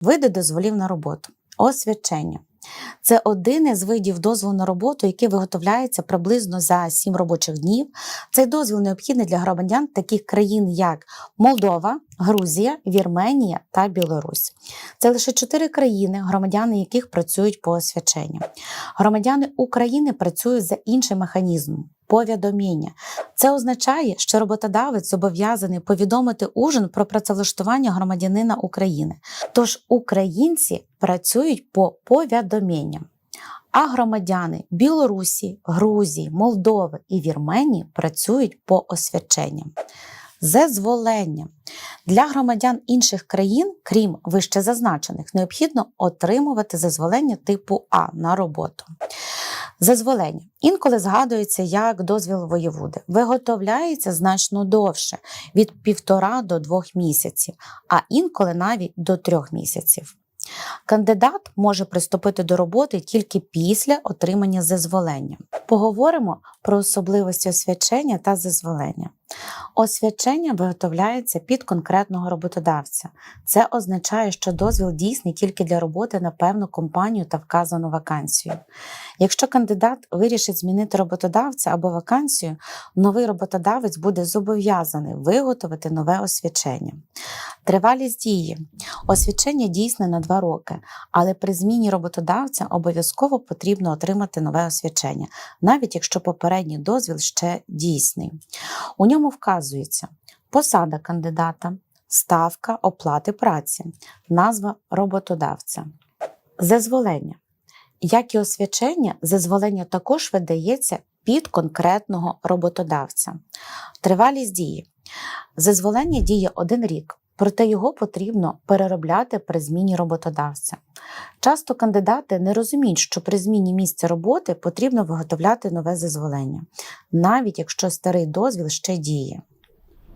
Види дозволів на роботу. Освячення. Це один із видів дозволу на роботу, який виготовляється приблизно за 7 робочих днів. Цей дозвіл необхідний для громадян таких країн, як Молдова, Грузія, Вірменія та Білорусь. Це лише чотири країни, громадяни яких працюють по освяченню. Громадяни України працюють за іншим механізмом. Повідомлення. Це означає, що роботодавець зобов'язаний повідомити ужин про працевлаштування громадянина України. Тож українці працюють по повідомленням. А громадяни Білорусі, Грузії, Молдови і Вірменії працюють по освяченням. Зазволення. Для громадян інших країн, крім вище зазначених, необхідно отримувати зазволення типу А на роботу. Зазволення інколи згадується як дозвіл воєвуди. виготовляється значно довше від півтора до двох місяців, а інколи навіть до трьох місяців. Кандидат може приступити до роботи тільки після отримання зазволення. Поговоримо про особливості освячення та зазволення. Освячення виготовляється під конкретного роботодавця. Це означає, що дозвіл дійсний тільки для роботи на певну компанію та вказану вакансію. Якщо кандидат вирішить змінити роботодавця або вакансію, новий роботодавець буде зобов'язаний виготовити нове освячення. Тривалість дії. Освячення дійсне на 2 роки, але при зміні роботодавця обов'язково потрібно отримати нове освячення, навіть якщо попередній дозвіл ще дійсний. У ньому вказується посада кандидата, ставка оплати праці, назва роботодавця, зазволення. Як і освячення, зазволення також видається під конкретного роботодавця. Тривалість дії. Зазволення діє один рік, проте його потрібно переробляти при зміні роботодавця. Часто кандидати не розуміють, що при зміні місця роботи потрібно виготовляти нове зазволення, навіть якщо старий дозвіл ще діє.